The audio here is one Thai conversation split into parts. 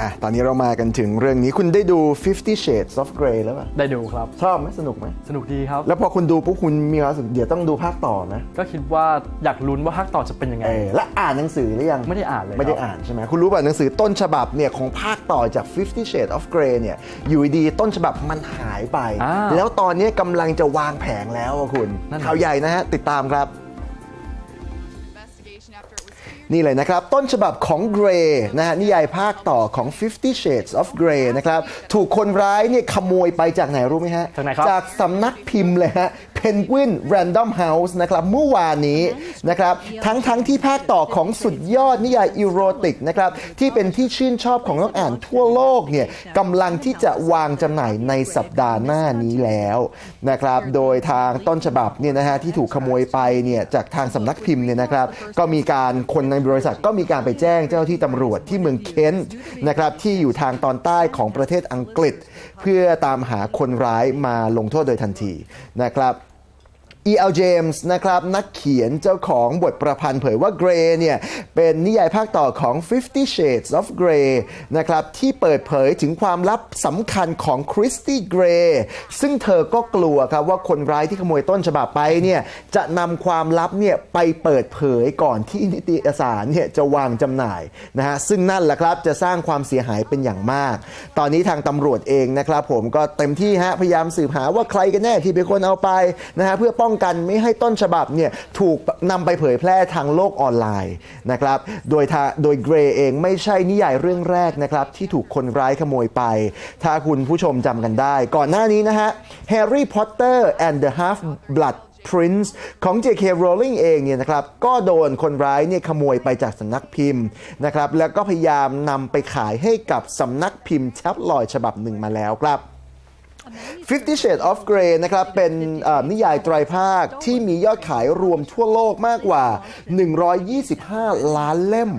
อะตอนนี้เรามากันถึงเรื่องนี้คุณได้ดู Fifty Shades of Grey แล้วป่ะ ได้ดูครับ ชอบไหมสนุกไหม สนุกดีครับ แล้วพอคุณดูปุ๊บคุณมีความรู้สึกเดี๋ยวต้องดูภาคต่อนะ ก็คิดว่าอยากลุ้นว่าภาคต่อจะเป็นยังไง เออและอ่านหนังสือหรือยัง ไม่ได้อ่านเลยไม่ได้ครับอ่านใช่ไหมคุณรู้ป่ะหนังสือต้นฉบับเนี่ยของภาคต่อจาก Fifty Shades of Grey เนี่ยอยู่ดีๆต้นฉบับมันหายไปอ้าวแล้วตอนนี้กำลังจะวางแผงแล้วอะคุณนั่นน่ะข่าวใหญ่นะฮะติดตามครับ นี่เลยนะครับ ต้นฉบับของ Grey นะฮะนิยายภาคต่อของ Fifty Shades of Grey นะครับ ถูกคนร้ายเนี่ยขโมยไปจากไหนรู้ไหมฮะ จากไหนครับจากสำนักพิมพ์เลยฮะ Penguin Random House นะครับเมื่อวานนี้นะครับทั้งทั้งที่ภาคต่อของสุดยอดนิยายอีโรติกนะครับที่เป็นที่ชื่นชอบของนักอ่านทั่วโลกเนี่ยกำลังที่จะวางจำหน่ายในสัปดาห์หน้านี้แล้วนะครับโดยทางต้นฉบับเนี่ยนะฮะที่ถูกขโมยไปเนี่ยจากทางสำนักพิมพ์เนี่ยนะครับก็มีการคนในบริษัทก็มีการไปแจ้งเจ้าหน้าที่ตำรวจที่เมืองเคนต์นะครับที่อยู่ทางตอนใต้ของประเทศอังกฤษ เพื่อตามหาคนร้ายมาลงโทษโดยทันทีนะครับ E.L. James นะครับนักเขียนเจ้าของบทประพันธ์เผยว่า Grey เนี่ยเป็นนิยายภาคต่อของ Fifty Shades of Grey นะครับที่เปิดเผยถึงความลับสำคัญของ Christy Grey ซึ่งเธอก็กลัวครับว่าคนร้ายที่ขโมยต้นฉบับไปเนี่ยจะนำความลับเนี่ยไปเปิดเผยก่อนที่นิตยสารเนี่ยจะวางจำหน่ายนะฮะซึ่งนั่นแหละครับจะสร้างความเสียหายเป็นอย่างมาก ตอนนี้ทางตำรวจเองนะครับผมก็เต็มที่ฮะพยายามสืบหาว่าใครกันแน่ที่เป็นคนเอาไปนะฮะเพื่อป้องกันไม่ให้ต้นฉบับเนี่ยถูกนำไปเผยแพร่ทางโลกออนไลน์นะครับ โดยทาโดยเกรเองไม่ใช่นิยายเรื่องแรกนะครับที่ถูกคนร้ายขโมยไป ถ้าคุณผู้ชมจำกันได้ ก่อนหน้านี้นะฮะ Harry Potter and the Half-Blood Prince ของ J.K. Rowling เองเนี่ยนะครับก็โดนคนร้ายเนี่ยขโมยไปจากสำนักพิมพ์นะครับแล้วก็พยายามนำไปขายให้กับสำนักพิมพ์แท็บลอยฉบับหนึ่งมาแล้วครับ Fifty Shades of Grey นะครับ เป็นเอ่อนิยายไตรภาคที่มียอดขายรวมทั่วโลกมากกว่า 125 ล้านเล่ม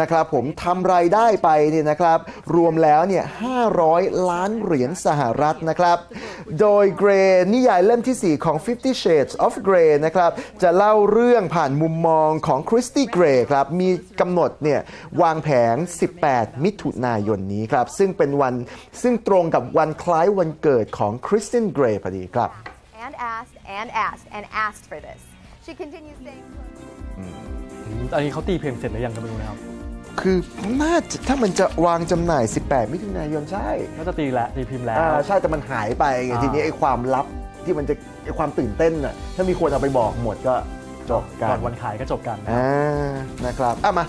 นะครับผมทำรายได้ไปเนี่ยนะครับ รวมแล้วเนี่ย 500 ล้านเหรียญสหรัฐนะครับ โดย Grey นิยายเล่มที่ 4 ของ Fifty Shades of Grey นะครับ จะเล่าเรื่องผ่านมุมมองของ Christy Grey ครับ มีกำหนดเนี่ยวางแผง 18 มิถุนายนนี้ครับ ซึ่งเป็นวันซึ่งตรงกับวันคล้ายวันเกิดของ Kristen Grey พอดีครับ and asked and asked and asked for this. She continues saying. อันนี้เขาตีเพลงเสร็จหรือยังก็ไม่รู้นะครับคือน่าจะถ้ามันจะวางจำหน่าย 18 มิถุนายนใช่น่าจะตีแล้วตีพิมพ์แล้ว อ่าใช่แต่มันหายไปไงอ่า ทีนี้ไอ้ความลับที่มันจะไอ้ความตื่นเต้นน่ะถ้ามีคนเอาไปบอกหมดก็จบกัก่อนนวันขายก็จบกัน อ่านะครับอะมา